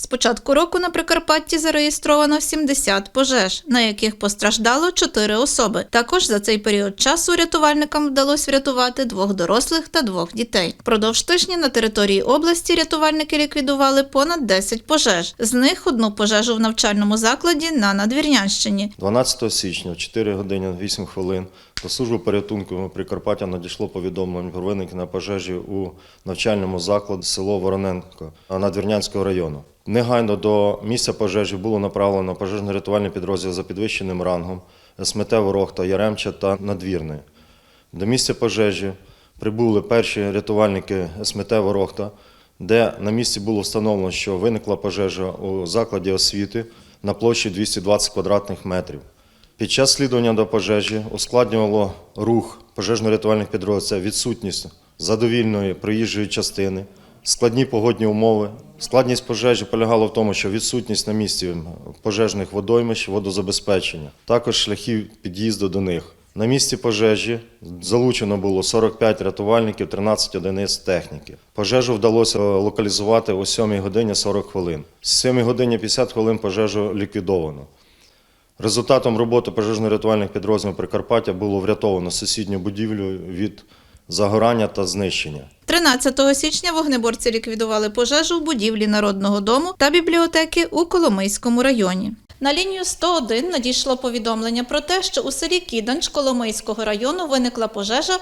З початку року на Прикарпатті зареєстровано 70 пожеж, на яких постраждало 4 особи. Також за цей період часу рятувальникам вдалося врятувати двох дорослих та двох дітей. Впродовж тижня на території області рятувальники ліквідували понад 10 пожеж. З них одну пожежу в навчальному закладі на Надвірнянщині. 12 січня в 4 години 8 хвилин до служби порятунку Прикарпаття надійшло повідомлення про виникнення пожежі у навчальному закладі село Вороненко Надвірнянського району. Негайно до місця пожежі було направлено пожежно-рятувальний підрозділ за підвищеним рангом СМТ Ворохта, Яремча та Надвірної. До місця пожежі прибули перші рятувальники СМТ Ворохта, де на місці було встановлено, що виникла пожежа у закладі освіти на площі 220 квадратних метрів. Під час слідування до пожежі ускладнювало рух пожежно-рятувальних підрозділів відсутність задовільної проїжджої частини, складні погодні умови. Складність пожежі полягала в тому, що відсутність на місці пожежних водоймищ, водозабезпечення, також шляхів під'їзду до них. На місці пожежі залучено було 45 рятувальників, 13 одиниць техніки. Пожежу вдалося локалізувати о 7 годині 40 хвилин. З 7 годині 50 хвилин пожежу ліквідовано. Результатом роботи пожежно-рятувальних підрозділів Прикарпаття було врятовано сусідню будівлю від загорання та знищення. 13 січня вогнеборці ліквідували пожежу в будівлі Народного дому та бібліотеки у Коломийському районі. На лінію 101 надійшло повідомлення про те, що у селі Кіданч Коломийського району виникла пожежа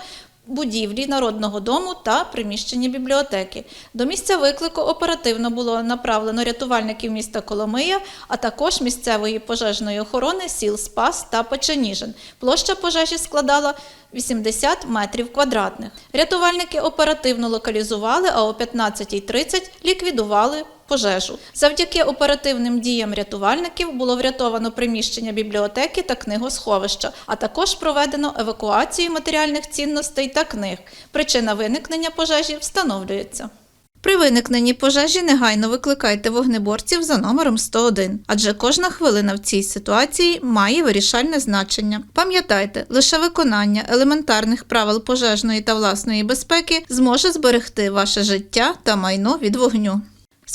будівлі Народного дому та приміщенні бібліотеки. До місця виклику оперативно було направлено рятувальників міста Коломия, а також місцевої пожежної охорони сіл Спас та Печеніжин. Площа пожежі складала 80 метрів квадратних. Рятувальники оперативно локалізували, а о 15.30 ліквідували пожежу. Завдяки оперативним діям рятувальників було врятовано приміщення бібліотеки та книгосховища, а також проведено евакуацію матеріальних цінностей та книг. Причина виникнення пожежі встановлюється. При виникненні пожежі негайно викликайте вогнеборців за номером 101, адже кожна хвилина в цій ситуації має вирішальне значення. Пам'ятайте, лише виконання елементарних правил пожежної та власної безпеки зможе зберегти ваше життя та майно від вогню.